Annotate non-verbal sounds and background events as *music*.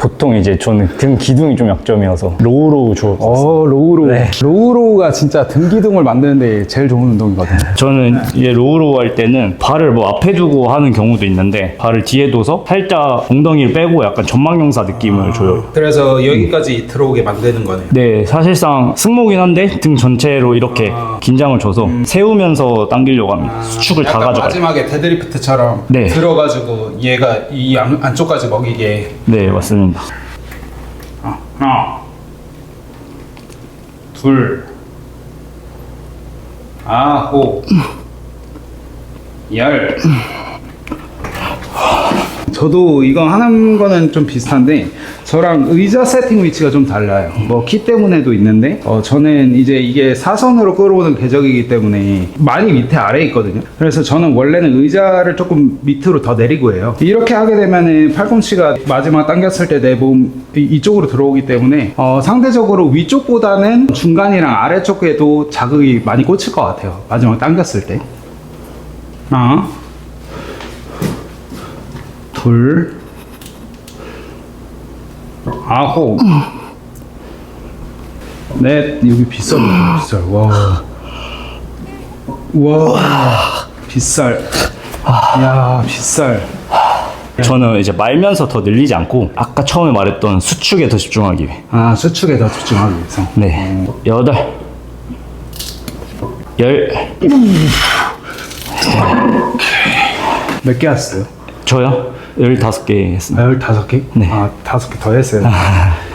보통 이제 저는 등 기둥이 좀 약점이어서 로우로우 주로 어 로우로우 네. 로우로우가 진짜 등 기둥을 만드는데 제일 좋은 운동이거든요 저는 이제 로우로우 할 때는 발을 뭐 앞에 두고 하는 경우도 있는데 발을 뒤에 둬서 살짝 엉덩이를 빼고 약간 전망용사 느낌을 줘요. 그래서 여기까지 들어오게 만드는 거네요. 네, 사실상 승모긴 한데 등 전체로 이렇게 긴장을 줘서 세우면서 당기려고 합니다. 수축을 다 약간 가져가요. 마지막에 데드리프트처럼 네. 들어가지고 얘가 이 안, 안쪽까지 먹이게 네, 맞습니다. 하나 둘 아홉 열 저도 이거 하는 거는 좀 비슷한데 저랑 의자 세팅 위치가 좀 달라요. 뭐 키 때문에도 있는데 어, 저는 이제 이게 사선으로 끌어오는 궤적이기 때문에 많이 밑에 아래에 있거든요. 그래서 저는 원래는 의자를 조금 밑으로 더 내리고 해요. 이렇게 하게 되면은 팔꿈치가 마지막 당겼을 때 내 몸 이쪽으로 들어오기 때문에 어, 상대적으로 위쪽보다는 중간이랑 아래쪽에도 자극이 많이 꽂힐 것 같아요. 마지막 당겼을 때. 하나 둘, 아홉, 넷, 여기 빗살, 빗살, 와. 와, 빗살. 야, 빗살. 저는 이제 말면서 더 늘리지 않고 아까 처음에 말했던 수축에 더 집중하기 위해. 아, 수축에 더 집중하기 위해서. 네, 여덟, 열, 몇개 했어요? 저요? 열다섯 개 했습니다. 아, 열다섯 개? 네. 아, 다섯 개더 했어요. *laughs*